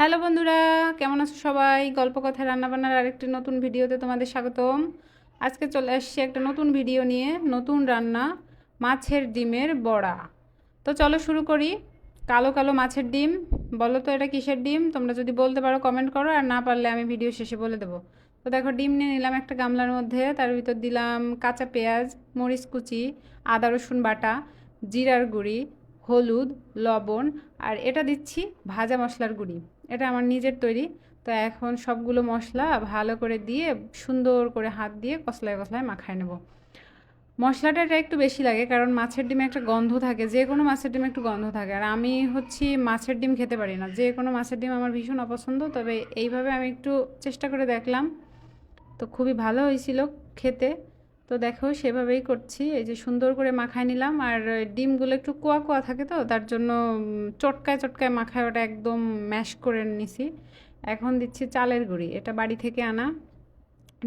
Hello বন্ধুরা, কেমন আছো সবাই? গল্প কথা রান্নাবান্নার আরেকটি নতুন ভিডিওতে তোমাদের স্বাগতম। আজকে চলে আসছি একটা নতুন ভিডিও নিয়ে, নতুন রান্না, মাছের ডিমের বড়া। তো চলো শুরু করি। কালো কালো মাছের ডিম, বলো তো এটা কিসের ডিম? তোমরা যদি বলতে পারো কমেন্ট করো, আর না পারলে আমি ভিডিও শেষে বলে দেবো। তো দেখো, ডিম নিয়ে নিলাম একটা গামলার মধ্যে, তার ভিতর দিলাম কাঁচা পেঁয়াজ, মরিচ কুচি, আদা রসুন বাটা, জিরার গুঁড়ি হলুদ, লবণ, আর এটা দিচ্ছি ভাজা মশলার গুঁড়ি। এটা আমার নিজের তৈরি। তো এখন সবগুলো মশলা ভালো করে দিয়ে সুন্দর করে হাত দিয়ে কসলায় কসলায় মাখায় নেব। মশলাটা এটা একটু বেশি লাগে কারণ মাছের ডিমে একটা গন্ধ থাকে, যে কোনো মাছের ডিমে একটু গন্ধ থাকে। আর আমি হচ্ছি মাছের ডিম খেতে পারি না। যে কোনো মাছের ডিম আমার ভীষণ অপছন্দ, তবে এইভাবে আমি একটু চেষ্টা করে দেখলাম। তো খুবই ভালো হয়েছিল খেতে। তো দেখো সেভাবেই করছি। এই যে সুন্দর করে মাখায় নিলাম আর ডিমগুলো একটু কোয়া কোয়া থাকে তো, তার জন্য চটকায় চটকায় মাখায় ওটা একদম ম্যাশ করে নিছি। এখন দিচ্ছি চালের গুঁড়ি, এটা বাড়ি থেকে আনা।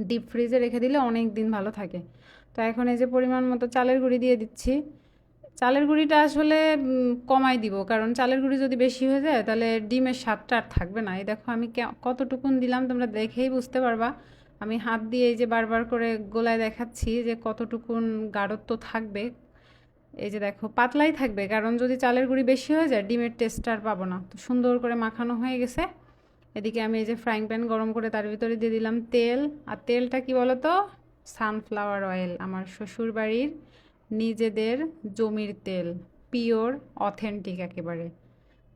ডিপ ফ্রিজে রেখে দিলে অনেক দিন ভালো থাকে। তো এখন এই যে পরিমাণ মতো চালের গুঁড়ি দিয়ে দিচ্ছি। চালের গুঁড়িটা আসলে কমাই দিব, কারণ চালের গুঁড়ি যদি বেশি হয়ে যায় তাহলে ডিমের স্বাদটা আর থাকবে না। এই দেখো আমি কতটুকুন দিলাম তোমরা দেখেই বুঝতে পারবা। আমি হাত দিয়ে এই যে বারবার করে গোলায় দেখাচ্ছি যে কতটুকুন গাঢ়ত্ব থাকবে, এই যে দেখো, পাতলাই থাকবে, কারণ যদি চালের গুঁড়ি বেশি হয়ে যায়, ডিমের টেস্ট আর পাবো না। তো সুন্দর করে মাখানো হয়ে গেছে। এদিকে আমি এই যে ফ্রাইং প্যান গরম করে তার ভিতরে দিয়ে দিলাম তেল। আর তেলটা কি বলো তো সানফ্লাওয়ার অয়েল আমার শ্বশুর বাড়ির নিজেদের জমির তেল পিওর অথেন্টিক একেবারে।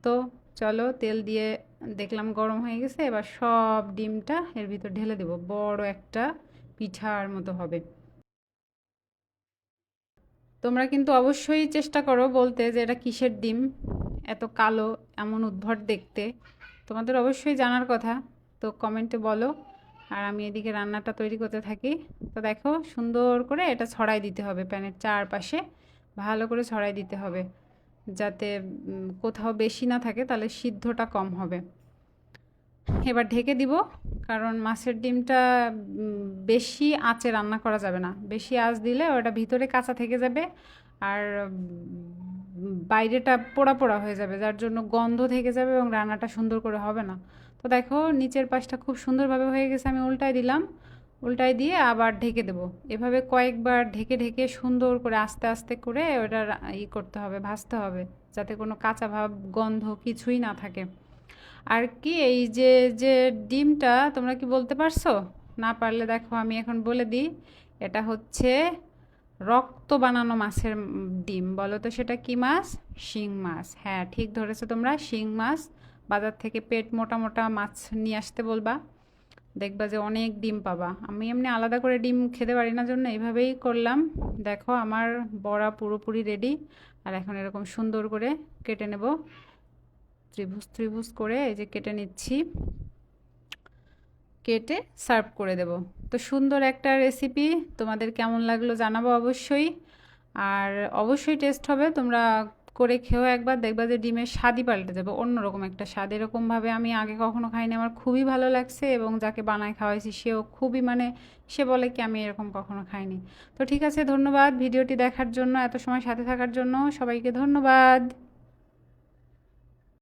তো চলো তেল দিয়ে দেখলাম গরম হয়ে গেছে, এবার সব ডিমটা এর ভিতর ঢেলে দেব। বড় একটা পিঠার মতো হবে। তোমরা কিন্তু অবশ্যই চেষ্টা করো বলতে যে এটা কিসের ডিম? এত কালো, এমন উদ্ভট দেখতে। তোমাদের অবশ্যই জানার কথা, তো কমেন্টে বলো। আর আমি এদিকে রান্নাটা তৈরি করতে থাকি। তো দেখো সুন্দর করে এটা ছড়াই দিতে হবে প্যানের চারপাশে, ভালো করে ছড়াই দিতে হবে। যাতে কোথাও বেশি না থাকে, তাহলে সিদ্ধটা কম হবে। এবার ঢেকে দিব, কারণ মাছের ডিমটা বেশি আঁচে রান্না করা যাবে না। বেশি আঁচ দিলে ওটা ভিতরে কাঁচা থেকে যাবে, আর বাইরেটা পোড়া পোড়া হয়ে যাবে, যার জন্য গন্ধ থেকে যাবে এবং রান্নাটা সুন্দর করে হবে না। তো দেখো, নিচের পাশটা খুব সুন্দরভাবে হয়ে গেছে, আমি উল্টাই দিলাম। উল্টাই দিয়ে আবার ঢেকে দেবো। এভাবে কয়েকবার ঢেকে ঢেকে সুন্দর করে আস্তে আস্তে করে ওটা ই করতে হবে, ভাজতে হবে, যাতে কোনো কাঁচা ভাব, গন্ধ কিছুই না থাকে। আর কি, এই যে যে ডিমটা তোমরা কি বলতে পারছ? না পারলে দেখো আমি এখন বলে দিই, এটা হচ্ছে রক্ত বানানো মাছের ডিম। বলো তো সেটা কি মাছ? শিং মাছ। হ্যাঁ ঠিক ধরেছো তোমরা, শিং মাছ। বাজার থেকে পেট মোটা মোটা মাছ নিয়ে আসতে বলবা। দেখবা যে অনেক ডিম পাবা। আমি এমনি আলাদা করে ডিম খেতে পারি না জন্য এইভাবেই করলাম। দেখো আমার বড়া পুরোপুরি রেডি আর এখন এরকম সুন্দর করে কেটে নেব। ত্রিভুজ ত্রিভুজ করে এই যে কেটে নিচ্ছি। কেটে সার্ভ করে দেব। তো সুন্দর একটা রেসিপি তোমাদের কেমন লাগল জানাব অবশ্যই। আর অবশ্যই টেস্ট হবে, তোমরা করে খেয়েও একবার দেখবা যে ডিমের স্বাদই পাল্টে যাবে, অন্যরকম একটা স্বাদ। এরকমভাবে আমি আগে কখনো খাইনি, আমার খুবই ভালো লাগছে এবং যাকে বানায় খাওয়াইছি সেও খুবই মানে সে বলে কি আমি এরকম কখনো খাইনি। তো ঠিক আছে, ধন্যবাদ ভিডিওটি দেখার জন্য, এত সময় সাথে থাকার জন্য, সবাইকে ধন্যবাদ।